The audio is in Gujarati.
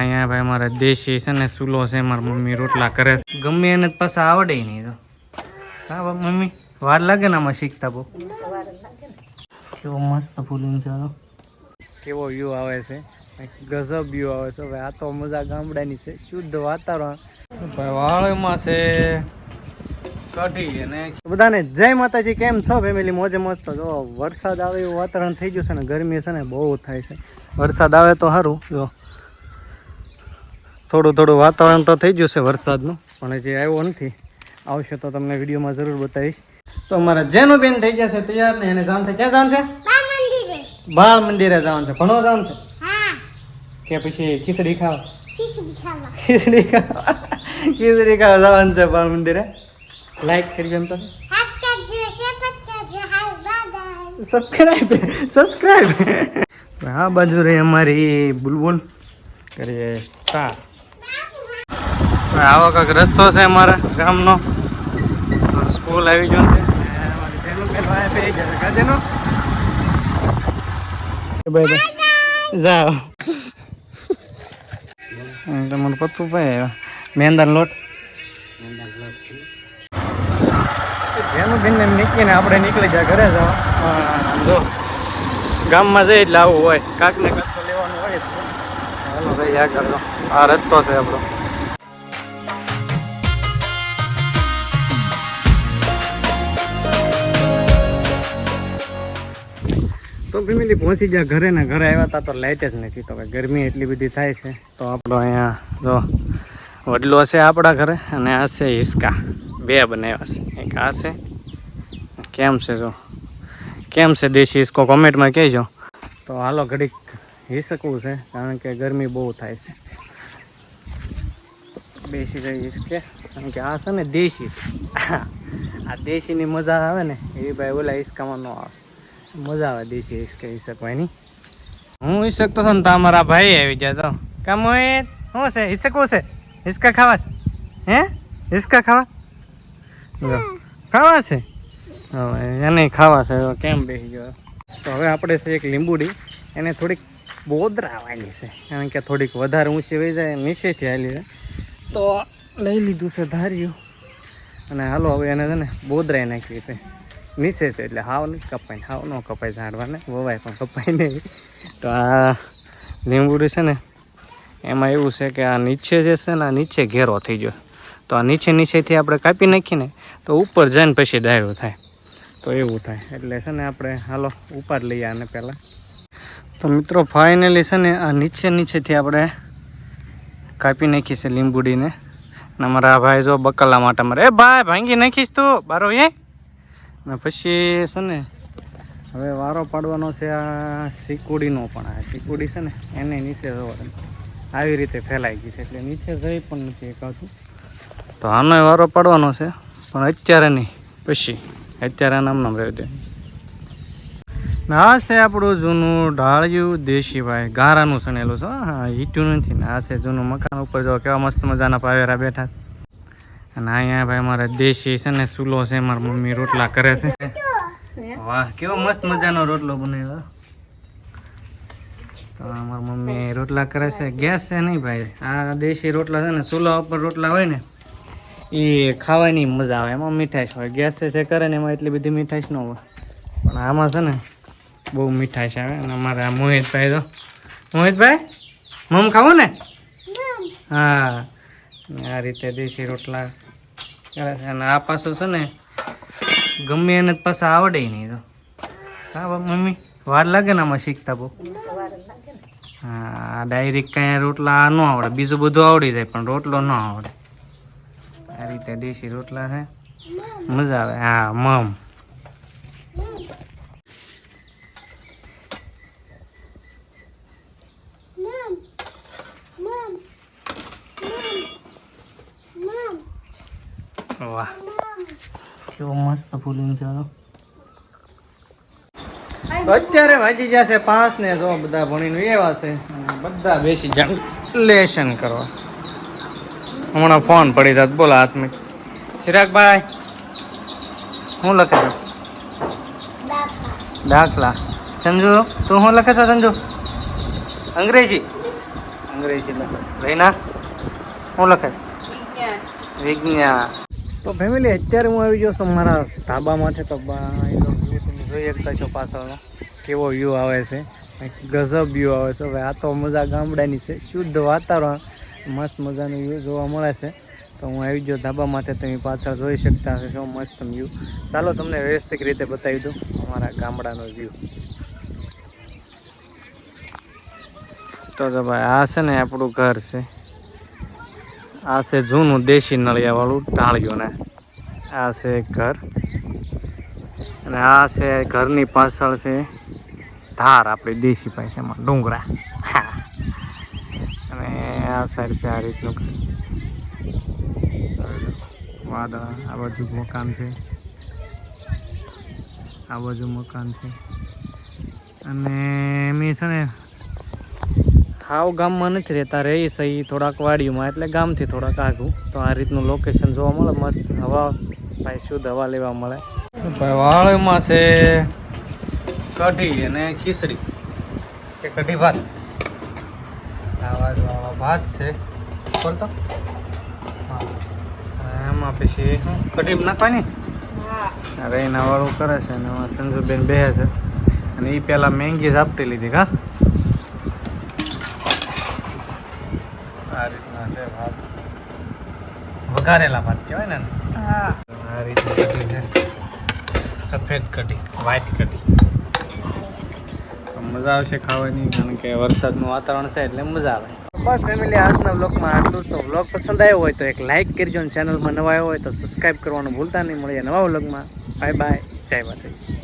અહીંયા ભાઈ મારે દેશી છે ને સુલો છે મારા મમ્મી રોટલા કરે ગમે એને પાછા આવડે નહીં તો. હા મમ્મી વાર લાગે ને આમાં શીખતા બહુ? કેવો મસ્ત ફૂલિંગ છે કેવો વ્યૂ આવે છે? ગજબ વ્યૂ આવે છે. ભાઈ આ તો મજા ગામડાની છે. શુદ્ધ વાતાવરણ. ભાઈ વાળમાં છે બધાને જય માતાજી કેમ છો ફેમિલી મોજે મસ્ત. જો વરસાદ આવે એવું વાતાવરણ થઈ ગયું છે ને ગરમી છે ને બહુ થાય છે. વરસાદ આવે તો સારું. જો થોડું થોડું વાતાવરણ તો થઈ ગયું છે વરસાદનું પણ હજી આવ્યો નથી. આવશે તો તમને વિડીયોમાં જરૂર બતાવીશ. તો અમારા જેનું બેન થઈ ગયા છે તૈયાર ને એને જવાનું છે. ક્યાં જવાનું છે? બાળ મંદિરે. જવાનું છે. ભણવા જવાનું છે? કે પછી ખીચડી ખાવા? ખીચડી ખાવા. ખીચડી ખાવા. જવાનું છે બાળ મંદિરે. લાઈક કરજો એમ તો. સબસ્ક્રાઈબ સબસ્ક્રાઈબ આ બાજુ રહી અમારી બુલબુલ. કરીએ સ્ટાર આવો કાંક રસ્તો છે અમારા ગામનો. સ્કૂલ આવી ગયો છે. જાઓ. તમારું પત્તું ભાઈ મેંદાનો લોટ. જેનું નીકળીને આપણે નીકળી ગયા ઘરે જાવ. જો. ગામમાં જઈ એટલે આવું હોય. કાંક ને કાંક તો. લેવાનું હોય આ રસ્તો છે આપણો. ફેમિલી પહોંચી ગયા. ઘરે ને ઘરે આવ્યા હતા તો લાઇટ જ નથી. તો ગરમી એટલી બધી થાય છે. તો આપણો અહીંયા જો વડલો છે આપણા ઘરે અને આ છે હિસકા. બે બનાવ્યા છે. એક આ છે. કેમ છે જો? કેમ છે દેશી હિસકો? કોમેન્ટમાં કહેજો. તો હાલો ઘડીક હિસકવું છે, કારણ કે ગરમી બહુ થાય છે. બેસી જાય હિસકે. કારણ કે આ છે ને દેશી આ દેશીની મજા આવે ને, એ ભાઈ ઓલા હિસકામાં ન આવે. મજા આવે દેશી હિસકે હિસકવાની હું હિસકતો હતો ને તો અમારા ભાઈ આવી ગયા તો. કામ હોય શું છે? ઈશકવું છે? હિસકા ખાવા છે? હે? હિસકા ખાવા? ખાવા છે? હવે એને ખાવા છે કેમ બેસી ગયો? તો હવે આપણે છે એક લીંબુડી, એને થોડીક બોદરાવાની છે, કારણ કે થોડીક વધારે ઊંચી વહી જાય, નીચેથી હાલી છે તો લઈ લીધું છે ધાર્યું. અને હાલો, હવે એને છે ને બોદરાઈ નાખી છે. નીચે છે એટલે હાવ નહીં કપાય હાવ ન કપાય ઝાડવાને, વવાય પણ કપાય નહીં. તો આ લીંબુડી છે ને, એમાં એવું છે કે આ નીચે જે છે ને, આ નીચે ઘેરો થઈ ગયો. તો આ નીચે નીચેથી આપણે કાપી નાખીને, તો ઉપર જઈને પછી ડાયરો થાય. તો એવું થાય. એટલે છે ને આપણે હાલો ઉપાડ લઈએ આને પહેલાં. તો મિત્રો, ફાઇનલી છે ને, આ નીચે નીચેથી આપણે કાપી નાખી લીંબુડીને. અમારા ભાઈ જો બકલા માટે મારે, એ ભાઈ, ભાંગી નાખીશ તું બારો એ ને પછી છે ને, હવે વારો પાડવાનો છે આ સિકુડીનો પણ, આ સિકુડી છે ને, એને નીચે આવી રીતે ફેલાઈ ગઈ છે, એટલે નીચે જઈ પણ નથી એકાતું તો આનો વારો પાડવાનો છે, પણ અત્યારે નહીં, પછી. અત્યારે નામ નામ રહ્યું દે. આ છે આપણું જૂનું ઢાળિયું દેશી ભાઈ ગારાનું સણેલું છે. હા ઈટું નથી ને, આ છે જૂનું મકાન ઉપર જો કેવા મસ્ત મજાના પાવેરા બેઠા છે. અને અહીંયા ભાઈ મારે દેશી છે ને સુલો છે મારી મમ્મી રોટલા કરે છે. વાહ કેવો મસ્ત મજાનો રોટલો બનાવ્યો. તો મારી મમ્મી રોટલા કરે છે. ગેસ છે નહીં ભાઈ. આ દેશી રોટલા છે ને ચૂલા ઉપર રોટલા હોય ને એ ખાવાની મજા આવે. એમાં મીઠાશ હોય. ગેસ છે કરે ને એમાં એટલી બધી મીઠાશ ન હોય. પણ આમાં છે ને બહુ મીઠાશ આવે. અને અમારે આ મોહિતભાઈ તો મોહિતભાઈ મમ ખાવું ને? હા. આ રીતે દેશી રોટલા અને આ પાછું છે ને, ગમે એને પાછા આવડે નહીં તો. હા મમ્મી, વાર લાગે ને આમાં શીખતા બહુ? હા ડાયરેક્ટ કાંઈ રોટલા ન આવડે. બીજું બધું આવડી જાય, પણ રોટલો ન આવડે. આ રીતે દેશી રોટલા છે. મજા આવે. હા, મમ. વાહ. કેવો મસ્ત ફૂલિંગ છે અત્યારે વાજી જશે પાંચ ને જો બધા ભણીને એવા છે. બધા બેસી જાય લેશન કરવા. હમણાં ફોન પડી જાત. બોલો હાથમાં. ચિરાગભાઈ શું લખે છો? દાખલા. સંજુ તું શું લખે છો સંજુ? અંગ્રેજી. અંગ્રેજી લખે છે. રહીના શું લખે છે? વિજ્ઞાન. તો ફેમિલી અત્યારે હું આવી ગયો છું મારા ધાબા માટે તો તમે જોઈ શકતા છો પાછળનો, કેવો વ્યૂ આવે છે. ગઝબ વ્યૂ આવે છે. હવે આ તો મજા ગામડાની છે. શુદ્ધ વાતાવરણ, મસ્ત મજાનું વ્યૂ જોવા મળે છે. તો હું આવી ગયો ધાબા માથે તમે પાછળ જોઈ શકતા હશો મસ્ત વ્યૂ ચાલો તમને વ્યવસ્થિત રીતે બતાવી દઉં અમારા ગામડાનો વ્યૂ તો ભાઈ, આ છે ને આપણું ઘર છે. આ છે જૂનું દેશી નળિયાવાળું ટાળિયું ને. આ છે ઘર. અને આ છે ઘરની પાછળ છે ધાર આપણી દેશી ભાષામાં ડુંગરા. અને આ સાઈડ છે આ રીતનું વાદળ, આ બાજુ મકાન છે. આ બાજુ મકાન છે. અને મેં છે ને હાવ ગામમાં નથી રહેતા રહે છે એ થોડાક વાડીઓમાં એટલે ગામથી થોડાક આગું. તો આ રીતનું લોકેશન જોવા મળે મસ્ત હવા ભાઈ શુદ્ધ હવા લેવા મળે. ભાઈ વાળમાં છે કઢી અને ખીચડી. કે કઢી ભાત. આવા ભાત છે. બોલતો હા. એમાં પછી કઢી નાખવાની? રહીના વાળું કરે છે અને એમાં સંજુબેન બે છે. અને એ પહેલાં મેંગી જ આપતી લીધી કા? આ રીતના છે ભાત. વઘારેલા ભાત કહેવાય ને એને. આ રીતની કઢી છે. સફેદ કઢી વ્હાઈટ કઢી. મજા આવશે ખાવાની કારણ કે વરસાદનું વાતાવરણ છે એટલે મજા આવે. બસ ફેમિલી આજના બ્લોગમાં આટલું તો. બ્લોગ પસંદ આવ્યો હોય તો એક લાઇક કરજો અને ચેનલમાં નવા આવ્યો હોય તો સબસ્ક્રાઈબ કરવાનું ભૂલતા નહીં. મળીએ નવા બ્લોગમાં બાય બાય જય માતાજી.